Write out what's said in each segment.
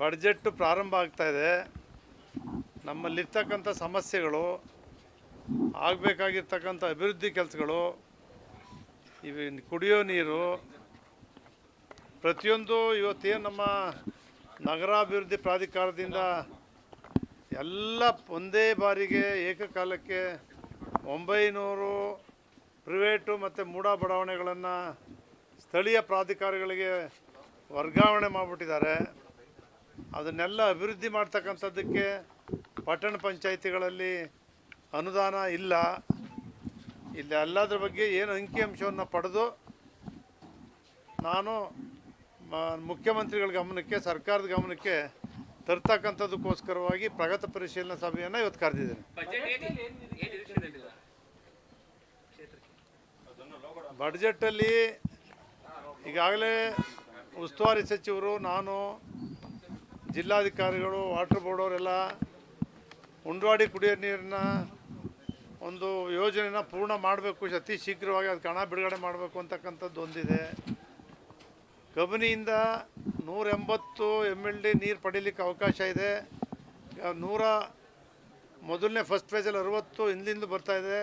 Budget ಪ್ರಾರಂಭ ಆಗ್ತಾ ಇದೆ. ನಮ್ಮಲ್ಲಿರ್ತಕ್ಕಂಥ ಸಮಸ್ಯೆಗಳು, ಆಗಬೇಕಾಗಿರ್ತಕ್ಕಂಥ ಅಭಿವೃದ್ಧಿ ಕೆಲಸಗಳು, ಇವು ಕುಡಿಯೋ ನೀರು, ಪ್ರತಿಯೊಂದು ಇವತ್ತೇನು ನಮ್ಮ ನಗರಾಭಿವೃದ್ಧಿ ಪ್ರಾಧಿಕಾರದಿಂದ ಎಲ್ಲ ಒಂದೇ ಬಾರಿಗೆ ಏಕಕಾಲಕ್ಕೆ ಒಂಬೈನೂರು ಪ್ರೈವೇಟು ಮತ್ತು ಮೂಡ ಬಡಾವಣೆಗಳನ್ನು ಸ್ಥಳೀಯ ಪ್ರಾಧಿಕಾರಗಳಿಗೆ ವರ್ಗಾವಣೆ ಮಾಡಿಬಿಟ್ಟಿದ್ದಾರೆ. ಅದನ್ನೆಲ್ಲ ಅಭಿವೃದ್ಧಿ ಮಾಡ್ತಕ್ಕಂಥದ್ದಕ್ಕೆ ಪಟ್ಟಣ ಪಂಚಾಯಿತಿಗಳಲ್ಲಿ ಅನುದಾನ ಇಲ್ಲ. ಇಲ್ಲಿ ಎಲ್ಲದ್ರ ಬಗ್ಗೆ ಏನು ಅಂಕಿಅಂಶವನ್ನು ಪಡೆದು ನಾನು ಮುಖ್ಯಮಂತ್ರಿಗಳ ಗಮನಕ್ಕೆ ಸರ್ಕಾರದ ಗಮನಕ್ಕೆ ತರ್ತಕ್ಕಂಥದ್ದಕ್ಕೋಸ್ಕರವಾಗಿ ಪ್ರಗತಿ ಪರಿಶೀಲನಾ ಸಭೆಯನ್ನು ಇವತ್ತು ಕರೆದಿದ್ದೇನೆ. ಬಡ್ಜೆಟಲ್ಲಿ ಈಗಾಗಲೇ ಉಸ್ತುವಾರಿ ಸಚಿವರು ನಾನು ಜಿಲ್ಲಾಧಿಕಾರಿಗಳು, ವಾಟರ್ ಬೋರ್ಡ್ ಅವರೆಲ್ಲ ಉಂಡವಾಡಿ ಕುಡಿಯೋ ನೀರಿನ ಒಂದು ಯೋಜನೆನ ಪೂರ್ಣ ಮಾಡಬೇಕು, ಅತಿ ಶೀಘ್ರವಾಗಿ ಅದಕ್ಕೆ ಹಣ ಬಿಡುಗಡೆ ಮಾಡಬೇಕು ಅಂತಕ್ಕಂಥದ್ದು ಒಂದಿದೆ. ಕಬಿನಿಯಿಂದ ನೂರ ಎಂಬತ್ತು ಎಂ ಎಲ್ ಡಿ ನೀರು ಪಡೀಲಿಕ್ಕೆ ಅವಕಾಶ ಇದೆ. ನೂರ ಮೊದಲನೇ ಫಸ್ಟ್ ಫೇಜಲ್ಲಿ ಅರುವತ್ತು, ಹಿಂದಿಂದ ಬರ್ತಾ ಇದೆ.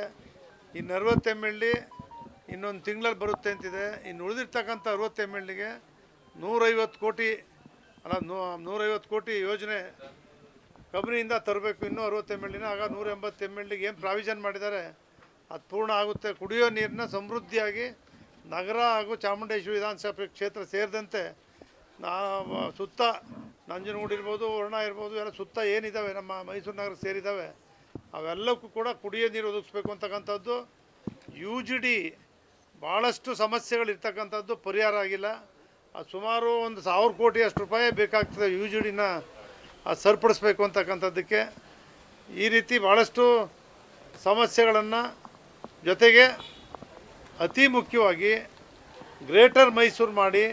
ಇನ್ನು ಅರುವತ್ತು ಎಂ ಎಲ್ ಡಿ ಇನ್ನೊಂದು ತಿಂಗಳಲ್ಲಿ ಬರುತ್ತೆ ಅಂತಿದೆ. ಇನ್ನು ಉಳಿದಿರ್ತಕ್ಕಂಥ ಅರುವತ್ತು ಎಂ ಎಲ್ ಡಿಗೆ ನೂರೈವತ್ತು ಕೋಟಿ ಅಲ್ಲ, ನೂ, ನೂರೈವತ್ತು ಕೋಟಿ ಯೋಜನೆ ಕಂಪ್ನಿಯಿಂದ ತರಬೇಕು, ಇನ್ನೂ ಅರವತ್ತು ಎಂ ಎಲ್ ಡಿನ ಆಗ ನೂರ ಎಂಬತ್ತು ಎಂ ಎಲ್ ಡಿಗೆ ಏನು ಪ್ರಾವಿಷನ್ ಮಾಡಿದ್ದಾರೆ, ಅದು ಪೂರ್ಣ ಆಗುತ್ತೆ. ಕುಡಿಯೋ ನೀರನ್ನ ಸಮೃದ್ಧಿಯಾಗಿ ನಗರ ಹಾಗೂ ಚಾಮುಂಡೇಶ್ವರಿ ವಿಧಾನಸಭೆ ಕ್ಷೇತ್ರ ಸೇರಿದಂತೆ ನಾ ಸುತ್ತ ನಂಜನಗೂಡು ಇರ್ಬೋದು ವರ್ಣ ಇರ್ಬೋದು, ಎಲ್ಲ ಸುತ್ತ ಏನಿದ್ದಾವೆ ನಮ್ಮ ಮೈಸೂರು ನಗರ ಸೇರಿದ್ದಾವೆ ಅವೆಲ್ಲಕ್ಕೂ ಕೂಡ ಕುಡಿಯೋ ನೀರು ಒದಗಿಸ್ಬೇಕು ಅಂತಕ್ಕಂಥದ್ದು. ಯು ಜಿ ಡಿ ಭಾಳಷ್ಟು ಸಮಸ್ಯೆಗಳಿರ್ತಕ್ಕಂಥದ್ದು ಪರಿಹಾರ ಆಗಿಲ್ಲ. ಅದು ಸುಮಾರು ಒಂದು ಸಾವಿರ ಕೋಟಿ ಅಷ್ಟು ರೂಪಾಯಿ ಬೇಕಾಗ್ತದೆ ಯು ಜಿ ಡಿನ ಸರಿಪಡಿಸ್ಬೇಕು ಅಂತಕ್ಕಂಥದ್ದಕ್ಕೆ. ಈ ರೀತಿ ಭಾಳಷ್ಟು ಸಮಸ್ಯೆಗಳನ್ನು ಜೊತೆಗೆ ಅತಿ ಮುಖ್ಯವಾಗಿ ಗ್ರೇಟರ್ ಮೈಸೂರು ಮಾಡಿ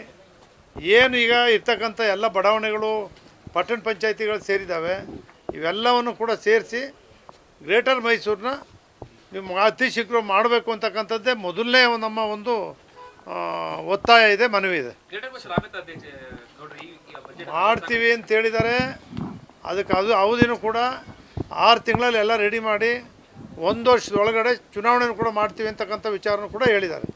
ಏನು ಈಗ ಇರ್ತಕ್ಕಂಥ ಎಲ್ಲ ಬಡಾವಣೆಗಳು, ಪಟ್ಟಣ ಪಂಚಾಯತಿಗಳು ಸೇರಿದ್ದಾವೆ, ಇವೆಲ್ಲವನ್ನು ಕೂಡ ಸೇರಿಸಿ ಗ್ರೇಟರ್ ಮೈಸೂರನ್ನ ನೀವು ಅತಿ ಶೀಘ್ರ ಮಾಡಬೇಕು ಅಂತಕ್ಕಂಥದ್ದೇ ಮೊದಲನೇ ನಮ್ಮ ಒಂದು ಒತ್ತಾಯ ಇದೆ ಮನವಿ ಇದೆ. ಮಾಡ್ತೀವಿ ಅಂತ ಹೇಳಿದ್ದಾರೆ. ಅದಕ್ಕೆ ಅದು ಅವಧಿನೂ ಕೂಡ ಆರು ತಿಂಗಳಲ್ಲಿ ಎಲ್ಲ ರೆಡಿ ಮಾಡಿ ಒಂದು ವರ್ಷದೊಳಗಡೆ ಚುನಾವಣೆನೂ ಕೂಡ ಮಾಡ್ತೀವಿ ಅಂತಕ್ಕಂಥ ವಿಚಾರನೂ ಕೂಡ ಹೇಳಿದ್ದಾರೆ.